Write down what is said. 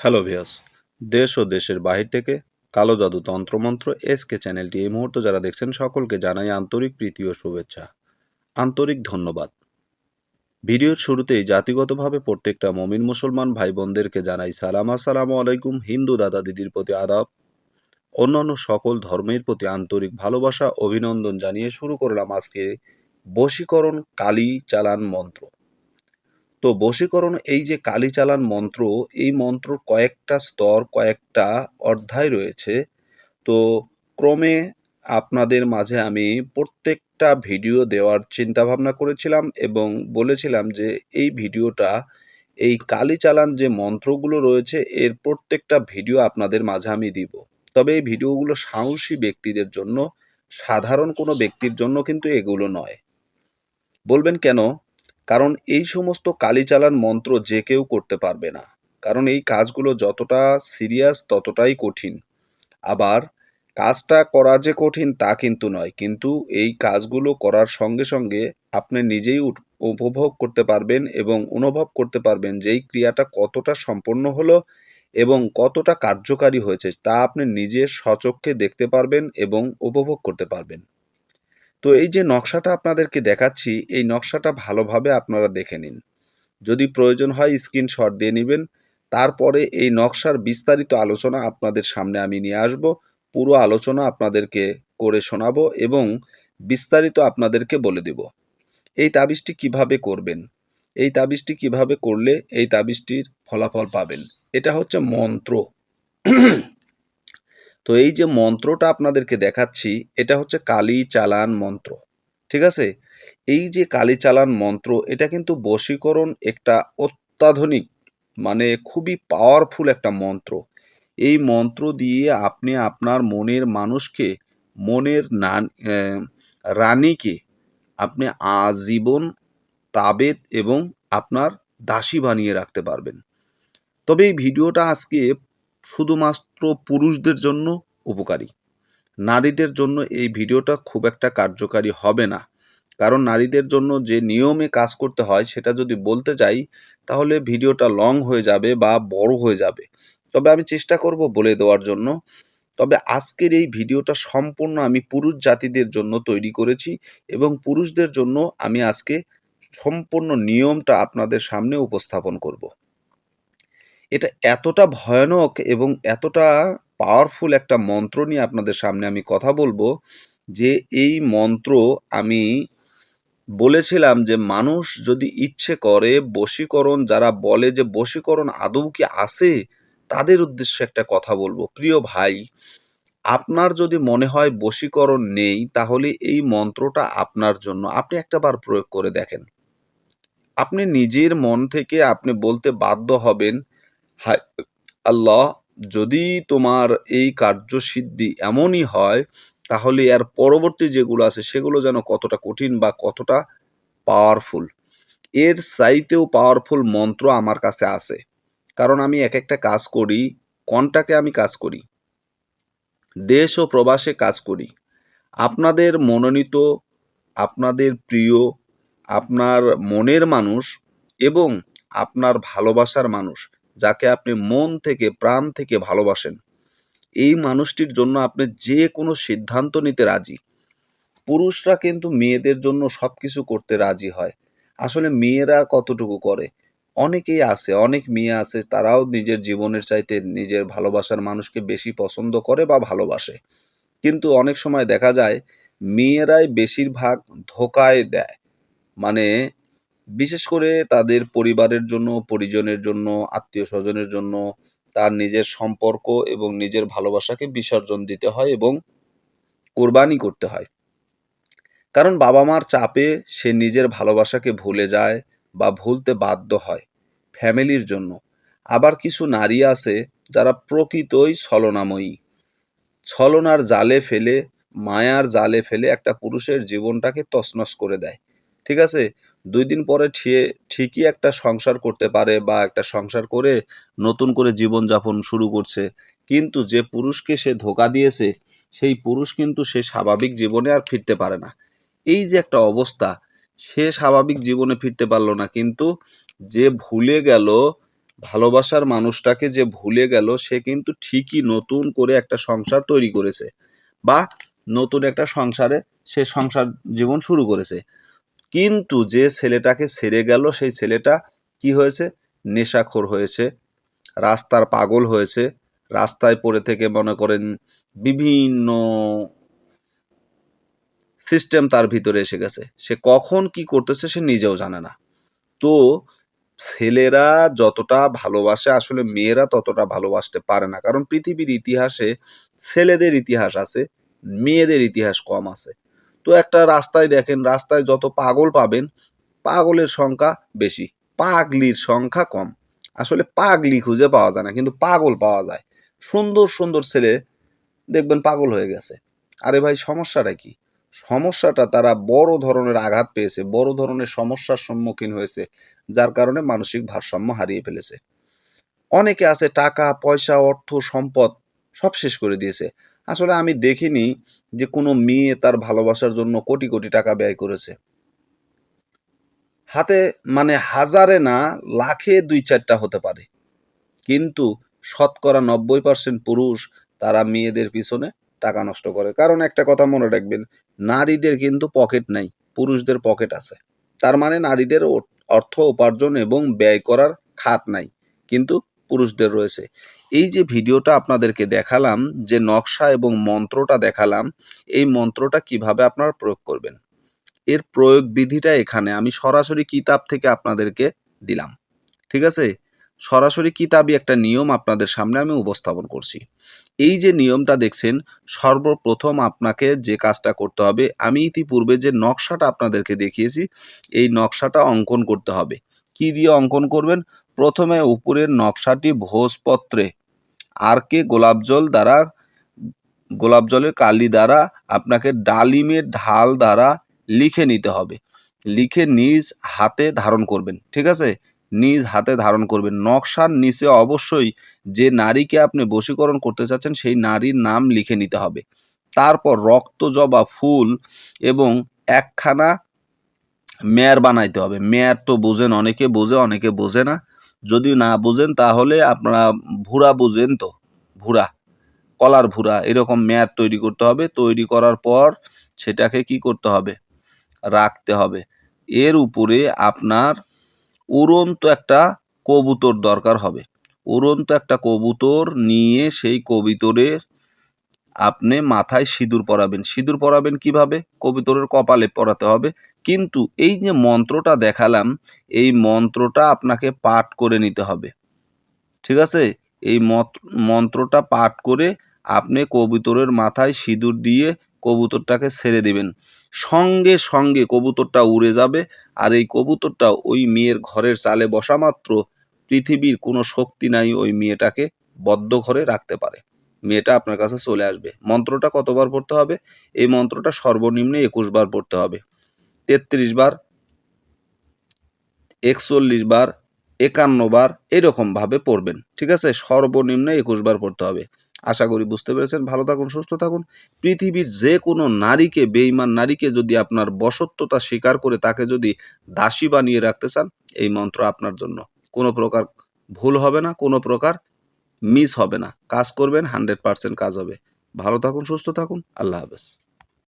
Hello ভিয়াস দেশ ও দেশের বাহির থেকে কালো জাদু তন্ত্রমন্ত্র এসকে চ্যানেলটি এই মুহূর্তে যারা দেখছেন সকলকে জানাই আন্তরিক প্রীতি ও শুভেচ্ছা। আন্তরিক ধন্যবাদ। ভিডিওর শুরুতেই জাতিগতভাবে প্রত্যেকটা মমিন মুসলমান ভাই বোনদেরকে জানাই সালাম। আসসালামু আলাইকুম, হিন্দু দাদা দিদির প্রতি আদাব। অন্যান্য সকল ধর্মের প্রতি আন্তরিক ভালোবাসা, অভিনন্দন জানিয়ে শুরু করলাম আজকে বশীকরণ কালী চালান মন্ত্র। তো বশীকরণ এই যে কালী চালান মন্ত্র, এই মন্ত্র কয়েকটা স্তর, কয়েকটা অধ্যায় রয়েছে। তো ক্রমে আপনাদের মাঝে আমি প্রত্যেকটা ভিডিও দেওয়ার চিন্তা ভাবনা করেছিলাম এবং বলেছিলাম যে এই ভিডিওটা, এই কালী চালান যে মন্ত্রগুলো রয়েছে, এর প্রত্যেকটা ভিডিও আপনাদের মাঝে আমি দিব। তবে এই ভিডিওগুলো সাহসী ব্যক্তিদের জন্য, সাধারণ কোনো ব্যক্তির জন্য কিন্তু এগুলো নয়। বলবেন কেন? কারণ এই সমস্ত কালি চালান মন্ত্র যে কেউ করতে পারবে না। কারণ এই কাজগুলো যতটা সিরিয়াস ততটাই কঠিন। আবার কাজটা করা যে কঠিন তা কিন্তু নয়, কিন্তু এই কাজগুলো করার সঙ্গে সঙ্গে আপনি নিজেই উপভোগ করতে পারবেন এবং অনুভব করতে পারবেন যে এই ক্রিয়াটা কতটা সম্পন্ন হলো এবং কতটা কার্যকারী হয়েছে তা আপনি নিজের স্বচক্ষে দেখতে পারবেন এবং উপভোগ করতে পারবেন। তো এই যে নকশাটা আপনাদেরকে দেখাচ্ছি, এই নকশাটা ভালোভাবে আপনারা দেখে নিন। যদি প্রয়োজন হয় স্ক্রিনশট দিয়ে নেবেন। তারপরে এই নকশার বিস্তারিত আলোচনা আপনাদের সামনে আমি নিয়ে আসব। পুরো আলোচনা আপনাদেরকে করে শোনাবো এবং বিস্তারিত আপনাদেরকে বলে দেব। এই তাবিজটি কীভাবে করবেন? এই তাবিজটি কীভাবে করলে এই তাবিজটির ফলাফল পাবেন? এটা হচ্ছে মন্ত্র। তো এই যে মন্ত্রটা আপনাদেরকে দেখাচ্ছি, এটা হচ্ছে কালী চালান মন্ত্র, ঠিক আছে? এই যে কালী চালান মন্ত্র, এটা কিন্তু বশীকরণ একটা অত্যাধুনিক মানে খুবই পাওয়ারফুল একটা মন্ত্র। এই মন্ত্র দিয়ে আপনি আপনার মনের মানুষকে, মনের রানীকে আপনি আজীবন তাবেদ এবং আপনার দাসী বানিয়ে রাখতে পারবেন। তবে এই ভিডিওটা আজকে শুধুমাত্র পুরুষদের জন্য উপকারী। নারীদের জন্য এই ভিডিওটা খুব একটা কার্যকারী হবে না। কারণ নারীদের জন্য যে নিয়মে কাজ করতে হয় সেটা যদি বলতে যাই, তাহলে ভিডিওটা লং হয়ে যাবে বা বড় হয়ে যাবে। তবে আমি চেষ্টা করব বলে দেওয়ার জন্য। তবে আজকের এই ভিডিওটা সম্পূর্ণ আমি পুরুষ জাতিদের জন্য তৈরি করেছি এবং পুরুষদের জন্য আমি আজকে সম্পূর্ণ নিয়মটা আপনাদের সামনে উপস্থাপন করব। এটা এতটা ভয়ানক এবং এতটা পাওয়ারফুল একটা মন্ত্র নিয়ে আপনাদের সামনে আমি কথা বলব যে এই মন্ত্র আমি বলেছিলাম যে মানুষ যদি ইচ্ছে করে বশীকরণ, যারা বলে যে বশীকরণ আদৌ কি আছে, তাদের উদ্দেশ্যে একটা কথা বলব। প্রিয় ভাই, আপনার যদি মনে হয় বশীকরণ নেই, তাহলে এই মন্ত্রটা আপনার জন্য। আপনি একটাবার প্রয়োগ করে দেখেন। আপনি নিজের মন থেকে আপনি বলতে বাধ্য হবেন আল্লাহ, যদি তোমার এই কার্যসিদ্ধি এমনই হয়, তাহলে এর পরবর্তী যেগুলো আছে, সেগুলো যেন কতটা কঠিন বা কতটা পাওয়ারফুল এর চাইতেও পাওয়ারফুল মন্ত্র আমার কাছে আছে। কারণ আমি এক একটা কাজ করি, কনটাকে আমি কাজ করি? দেশ ও প্রবাসে কাজ করি। আপনাদের মনোনীত, আপনাদের প্রিয়, আপনার মনের মানুষ এবং আপনার ভালোবাসার মানুষ। যাকে আপনি মন থেকে, প্রাণ থেকে ভালোবাসেন। এই মানুষটির জন্য আপনি যে কোনো সিদ্ধান্ত নিতে রাজি। পুরুষরা কিন্তু মেয়েদের জন্য সব কিছু করতে রাজি হয়। আসলে মেয়েরা কতটুকু করে? অনেকেই আছে, অনেক মেয়ে আছে, তারাও নিজের জীবনের চাইতে নিজের ভালোবাসার মানুষকে বেশি পছন্দ করে বা ভালোবাসে। কিন্তু অনেক সময় দেখা যায়, মেয়েরাই বেশিরভাগ ধোকায় দেয়। মানে বিশেষ করে তাদের পরিবারের জন্য, পরিজনের জন্য আত্মীয় স্বজনের জন্য তার নিজের সম্পর্ক এবং নিজের ভালোবাসাকে বিসর্জন দিতে হয় এবং কোরবানি করতে হয়। কারণ বাবা মার চাপে সে নিজের ভালোবাসাকে ভুলে যায় বা ভুলতে বাধ্য হয় ফ্যামিলির জন্য। আবার কিছু নারী আছে যারা প্রকৃতই ছলনাময়ী। ছলনার জালে ফেলে, মায়ার জালে ফেলে একটা পুরুষের জীবনটাকে তছনছ করে দেয়। ঠিক আছে? দুই দিন পরে ঠিকই একটা সংসার করতে পারে বা একটা সংসার করে নতুন করে জীবনযাপন শুরু করছে। কিন্তু যে পুরুষকে সে ধোকা দিয়েছে, সেই পুরুষ কিন্তু সে স্বাভাবিক জীবনে আর ফিরতে পারে না। এই যে একটা অবস্থা, সে স্বাভাবিক জীবনে ফিরতে পারল না। কিন্তু যে ভুলে গেল, ভালোবাসার মানুষটাকে যে ভুলে গেল, সে কিন্তু ঠিকই নতুন করে একটা সংসার তৈরি করেছে। বা নতুন একটা সংসারে সে সংসার জীবন শুরু করেছে। কিন্তু যে ছেলেটাকে ছেড়ে গেল, সেই ছেলেটা কি হয়েছে? নেশাখোর হয়েছে, রাস্তার পাগল হয়েছে, রাস্তায় পড়ে থেকে মনে করেন বিভিন্ন সিস্টেম তার ভিতরে এসে গেছে। সে কখন কি করতেছে সে নিজেও জানে না। তো ছেলেরা যতটা ভালোবাসে, আসলে মেয়েরা ততটা ভালোবাসতে পারে না। কারণ পৃথিবীর ইতিহাসে ছেলেদের ইতিহাস আছে, মেয়েদের ইতিহাস কম আছে। তো একটা রাস্তায় দেখেন, রাস্তায় যত পাগল পাবেন, পাগলের সংখ্যা বেশি, পাগলির সংখ্যা কম। আসলে পাগলি খুঁজে পাওয়া যায় না, কিন্তু পাগল পাওয়া যায়। সুন্দর সুন্দর ছেলে দেখবেন পাগল হয়ে গেছে। আরে ভাই, সমস্যাটা কি? সমস্যাটা তারা বড় ধরনের আঘাত পেয়েছে, বড় ধরনের সমস্যার সম্মুখীন হয়েছে, যার কারণে মানসিক ভারসাম্য হারিয়ে ফেলেছে। অনেকে আছে টাকা, পয়সা, অর্থ, সম্পদ সব শেষ করে দিয়েছে। আসলে আমি দেখিনি যে কোনো মেয়ে তার ভালোবাসার জন্য কোটি কোটি টাকা ব্যয় করেছে। হাতে মানে হাজারে না, লাখে দুই চারটা হতে পারে। কিন্তু শতকরা নব্বই পার্সেন্ট পুরুষ তারা মেয়েদের পিছনে টাকা নষ্ট করে। কারণ একটা কথা মনে রাখবেন, নারীদের কিন্তু পকেট নাই, পুরুষদের পকেট আছে। তার মানে নারীদের অর্থ উপার্জন এবং ব্যয় করার খাত নাই, কিন্তু পুরুষদের রয়েছে। এই যে ভিডিওটা আপনাদেরকে দেখালাম, যে নকশা এবং মন্ত্রটা দেখালাম, এই মন্ত্রটা কীভাবে আপনারা প্রয়োগ করবেন? এর প্রয়োগ বিধিটা এখানে। আমি সরাসরি কিতাব থেকে আপনাদেরকে দিলাম। ঠিক আছে? সরাসরি কিতাবই একটা নিয়ম আপনাদের সামনে আমি উপস্থাপন করছি। এই যে নিয়মটা দেখছেন, সর্বপ্রথম আপনাকে যে কাজটা করতে হবে, আমি ইতিপূর্বে যে নকশাটা আপনাদেরকে দেখিয়েছি, এই নকশাটা অঙ্কন করতে হবে। কি দিয়ে অঙ্কন করবেন? প্রথমে উপরের নকশাটি ভোজপত্রে আর কে গোলাপ জল দ্বারা গোলাপ জলের কালি দ্বারা আপনাকে ডালিমের ঢাল দ্বারা লিখে নিতে হবে। লিখে নিজ হাতে ধারণ করবেন, ঠিক আছে? নিজ হাতে ধারণ করবেন। নকশার নিচে অবশ্যই যে নারীকে আপনি বশীকরণ করতে চাচ্ছেন, সেই নারীর নাম লিখে নিতে হবে। তারপর রক্ত জবা ফুল এবং একখানা মেয়ার বানাইতে হবে। মেয়ার তো বোঝেন, অনেকে বোঝে অনেকে বোঝে না। যদি না বোঝেন, তাহলে আপনারা ভুরা বোঝেন তো, ভুরা, কলার ভুরা, এরকম মেয়ার তৈরি করতে হবে। তৈরি করার পর সেটাকে কি করতে হবে? রাখতে হবে। এর উপরে আপনার উড়ন্ত একটা কবুতর দরকার হবে। উড়ন্ত একটা কবুতর নিয়ে সেই কবুতরের আপনি মাথায় সিঁদুর পরাবেন। সিঁদুর পরাবেন কীভাবে? কবুতরের কপালে পরাতে হবে। কিন্তু এই যে মন্ত্রটা দেখালাম, এই মন্ত্রটা আপনাকে পাঠ করে নিতে হবে। ঠিক আছে? এই মন্ত্রটা পাঠ করে আপনি কবুতরের মাথায় সিঁদুর দিয়ে কবুতরটাকে ছেড়ে দিবেন। সঙ্গে সঙ্গে কবুতরটা উড়ে যাবে আর এই কবুতরটা ওই মেয়ের ঘরের চালে বসা মাত্র পৃথিবীর কোনো শক্তি নাই ওই মেয়েটাকে বদ্ধ ঘরে রাখতে পারে। মেয়েটা আপনার কাছে চলে আসবে। মন্ত্রটা কতবার পড়তে হবে? এই মন্ত্রটা সর্বনিম্নে একুশ বার পড়তে হবে। তেত্রিশ বার, একচল্লিশ বার, একান্ন বার এরকমভাবে পড়বেন, ঠিক আছে? সর্বনিম্ন একুশ বার পড়তে হবে। আশা করি বুঝতে পেরেছেন। ভালো থাকুন, সুস্থ থাকুন। পৃথিবীর যে কোনো নারীকে বেইমান নারীকে যদি আপনার বশত্বতা স্বীকার করে তাকে যদি দাসী বানিয়ে রাখতে চান, এই মন্ত্র আপনার জন্য। কোনো প্রকার ভুল হবে না, কোনো প্রকার মিস হবে না। কাজ করবেন, হান্ড্রেড পার্সেন্ট কাজ হবে। ভালো থাকুন, সুস্থ থাকুন। আল্লাহ হাফেজ।